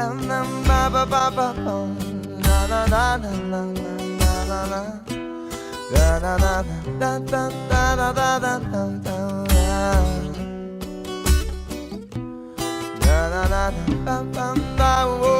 Da da da da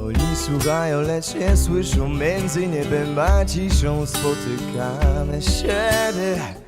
oni słuchają, lecz nie słyszą Między niebem a ciszą Spotykamy siebie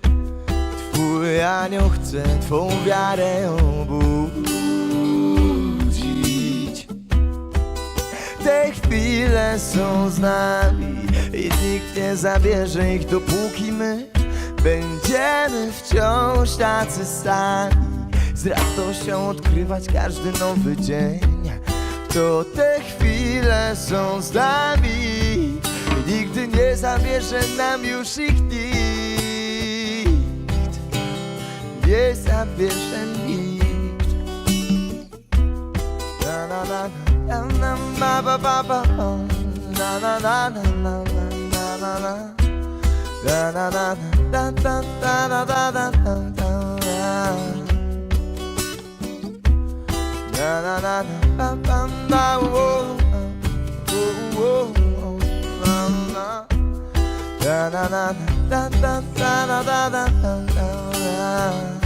Twój anioł chce twą wiarę obudzić. Te chwile są z nami i nikt nie zabierze ich dopóki my Będziemy wciąż tacy sami. Z radością odkrywać każdy nowy dzień. To te chwile są z nami Nigdy nie zabierze nam już ich nikt Nie zabierze nikt Na na na na na na ba ba ba. Na na na na na na na na na Na na na na Na